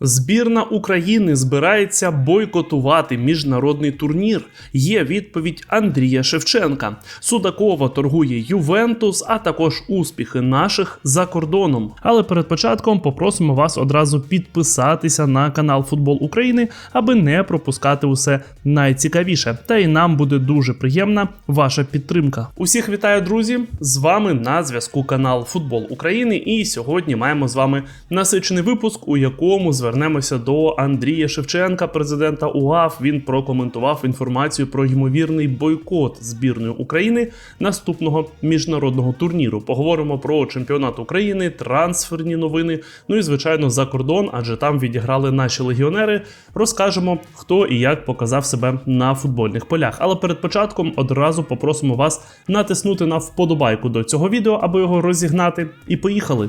Збірна України збирається бойкотувати міжнародний турнір. Є відповідь Андрія Шевченка. Судакова торгує Ювентус, а також успіхи наших за кордоном. Але перед початком попросимо вас одразу підписатися на канал Футбол України, аби не пропускати усе найцікавіше. Та й нам буде дуже приємна ваша підтримка. Усіх вітаю, друзі! З вами на зв'язку канал Футбол України. І сьогодні маємо з вами насичений випуск, у якому звернемося до Андрія Шевченка, президента УАФ. Він прокоментував інформацію про ймовірний бойкот збірної України наступного міжнародного турніру. Поговоримо про чемпіонат України, трансферні новини. Ну і звичайно за кордон, адже там відіграли наші легіонери. Розкажемо, хто і як показав себе на футбольних полях. Але перед початком одразу попросимо вас натиснути на вподобайку до цього відео, аби його розігнати. І поїхали.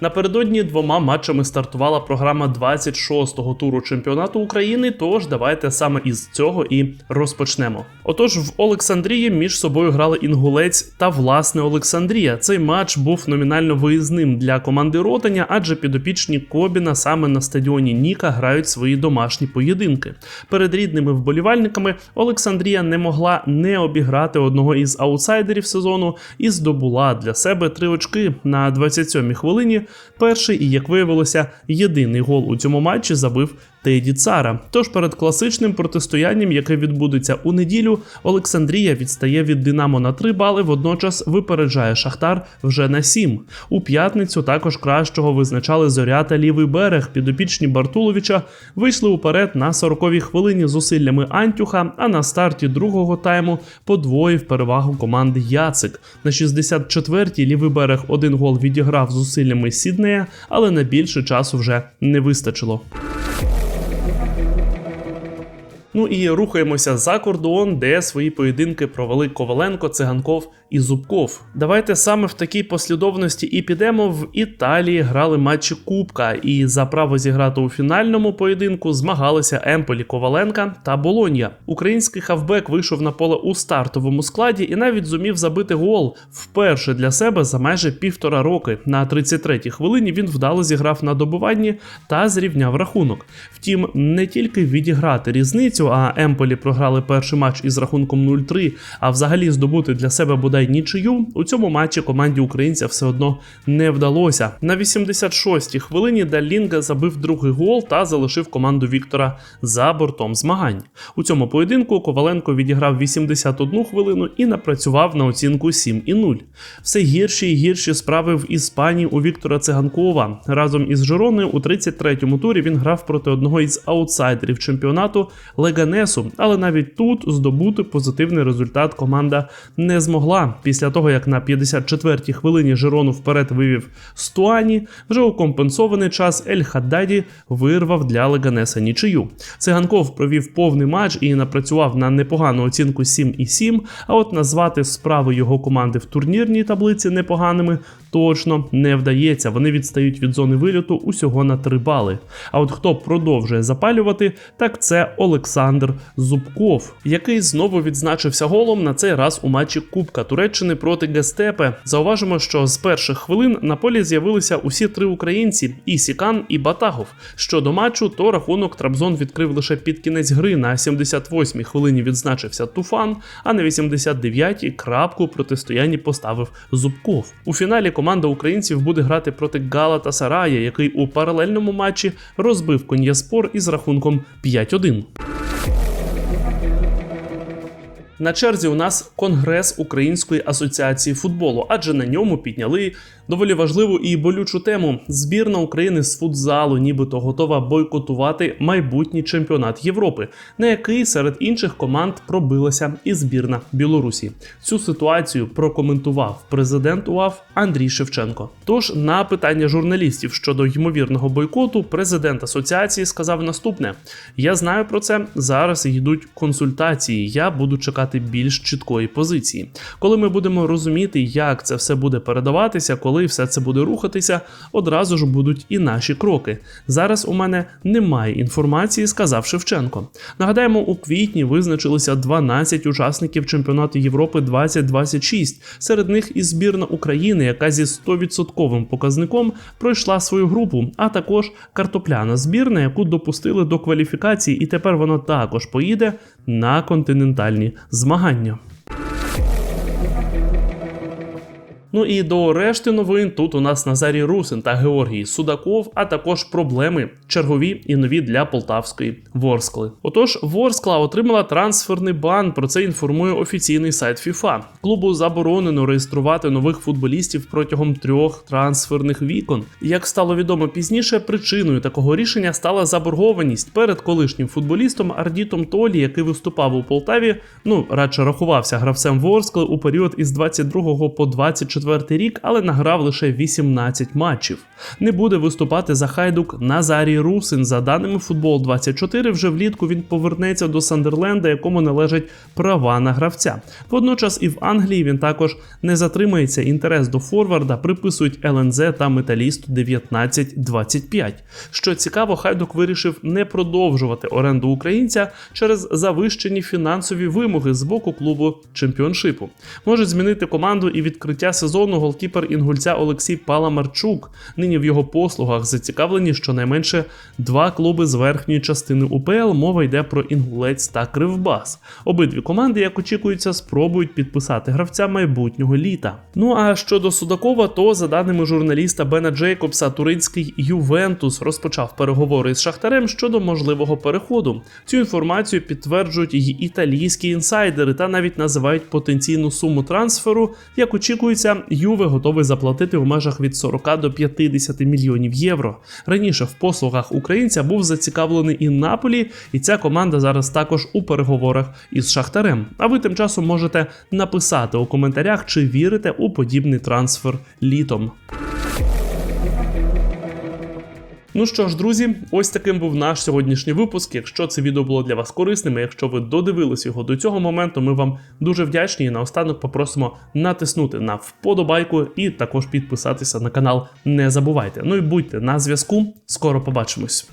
Напередодні двома матчами стартувала програма 26-го туру чемпіонату України. Тож давайте саме із цього і розпочнемо. Отож, в Олександрії між собою грали інгулець та власне Олександрія. Цей матч був номінально виїзним для команди Ротаня, адже підопічні Кобіна саме на стадіоні Ніка грають свої домашні поєдинки. Перед рідними вболівальниками Олександрія не могла не обіграти одного із аутсайдерів сезону і здобула для себе три очки на 27-й хвилині. Перший і, як виявилося, єдиний гол у цьому матчі забив Теді Цара. Тож перед класичним протистоянням, яке відбудеться у неділю, Олександрія відстає від Динамо на 3 бали, водночас випереджає Шахтар вже на 7. У п'ятницю також кращого визначали зоря та лівий берег. Підопічні Бартуловича вийшли уперед на 40-й хвилині зусиллями Антюха, а на старті другого тайму подвоїв перевагу команди Яцик. На 64-й лівий берег один гол відіграв зусиллями Сіднея, але на більше часу вже не вистачило. Ну і рухаємося за кордон, де свої поєдинки провели Коваленко, Циганков і Зубков. Давайте саме в такій послідовності і підемо. В Італії грали матчі Кубка, і за право зіграти у фінальному поєдинку змагалися Емполі Коваленка та Болонья. Український хавбек вийшов на поле у стартовому складі і навіть зумів забити гол вперше для себе за майже півтора роки. На 33-й хвилині він вдало зіграв на добуванні та зрівняв рахунок. Втім, не тільки відіграти різницю, а Емполі програли перший матч із рахунком 0-3, а взагалі здобути для себе бодай нічию. У цьому матчі команді українця все одно не вдалося. На 86-й хвилині Далінга забив другий гол та залишив команду Віктора за бортом змагань. У цьому поєдинку Коваленко відіграв 81 хвилину і напрацював на оцінку 7,0. Все гірші і гірші справи в Іспанії у Віктора Циганкова. Разом із Жироною у 33-му турі він грав проти одного із аутсайдерів чемпіонату Леганесу, але навіть тут здобути позитивний результат команда не змогла. Після того як на 54-й хвилині Жирону вперед вивів Стуані, вже у компенсований час Ель Хаддаді вирвав для Леганеса нічию. Циганков провів повний матч і напрацював на непогану оцінку 7,7, А от назвати справи його команди в турнірній таблиці непоганими точно не вдається. Вони відстають від зони вильоту усього на 3 бали. А от хто продовжує запалювати, так це Олександр Зубков, який знову відзначився голом на цей раз у матчі Кубка Туреччини проти Гестепе. Зауважимо, що з перших хвилин на полі з'явилися усі три українці: і Сікан, і Батагов. Щодо матчу, то рахунок Трабзон відкрив лише під кінець гри. На 78-й хвилині відзначився Туфан, а на 89-й крапку протистоянні поставив Зубков. У фіналі команда українців буде грати проти Галата Сарая, який у паралельному матчі розбив Кон'яспор із рахунком 5-1. На черзі у нас Конгрес Української асоціації футболу, адже на ньому підняли доволі важливу і болючу тему. Збірна України з футзалу, нібито готова бойкотувати майбутній чемпіонат Європи, на який серед інших команд пробилася і збірна Білорусі. Цю ситуацію прокоментував президент УАФ Андрій Шевченко. Тож на питання журналістів щодо ймовірного бойкоту, президент асоціації сказав наступне: я знаю про це. Зараз йдуть консультації. Я буду чекати більш чіткої позиції. Коли ми будемо розуміти, як це все буде передаватися, коли коли все це буде рухатися, одразу ж будуть і наші кроки. Зараз у мене немає інформації, сказав Шевченко. Нагадаємо, у квітні визначилися 12 учасників чемпіонату Європи 2026. Серед них і збірна України, яка зі 100% показником пройшла свою групу, а також картопляна збірна, яку допустили до кваліфікації, і тепер вона також поїде на континентальні змагання. Ну і до решти новин тут у нас Назарій Русин та Георгій Судаков, а також проблеми чергові і нові для полтавської Ворскли. Отож, Ворскла отримала трансферний бан. Про це інформує офіційний сайт FIFA. Клубу заборонено реєструвати нових футболістів протягом трьох трансферних вікон. Як стало відомо пізніше, причиною такого рішення стала заборгованість перед колишнім футболістом Ардітом Толі, який виступав у Полтаві. Ну радше рахувався гравцем Ворскли у період із 22 по 24 рік, але награв лише 18 матчів. Не буде виступати за хайдук Назарій Русин. За даними футбол 24 вже влітку він повернеться до Сандерленда, якому належать права на гравця. Водночас і в Англії він також не затримається. Інтерес до Форварда приписують ЛНЗ та Металісту 19-25. Що цікаво, хайдук вирішив не продовжувати оренду українця через завищені фінансові вимоги з боку клубу чемпіоншипу. Може змінити команду і відкриття сезону голкіпер інгульця Олексій Паламарчук. Нині в його послугах зацікавлені щонайменше два клуби з верхньої частини УПЛ. Мова йде про інгулець та Кривбас. Обидві команди, як очікується, спробують підписати гравця майбутнього літа. Ну а щодо Судакова, то за даними журналіста Бена Джейкобса, туринський Ювентус розпочав переговори з Шахтарем щодо можливого переходу. Цю інформацію підтверджують і італійські інсайдери та навіть називають потенційну суму трансферу. Як очікується, Юве готовий заплатити в межах від 40 до 50 мільйонів євро. Раніше в послугах українця був зацікавлений і Наполі, і ця команда зараз також у переговорах із Шахтарем. А ви тим часом можете написати у коментарях, чи вірите у подібний трансфер літом. Ну що ж, друзі, ось таким був наш сьогоднішній випуск. Якщо це відео було для вас корисним, і якщо ви додивились його до цього моменту, ми вам дуже вдячні і наостанок попросимо натиснути на вподобайку і також підписатися на канал. Не забувайте. Ну і будьте на зв'язку. Скоро побачимось.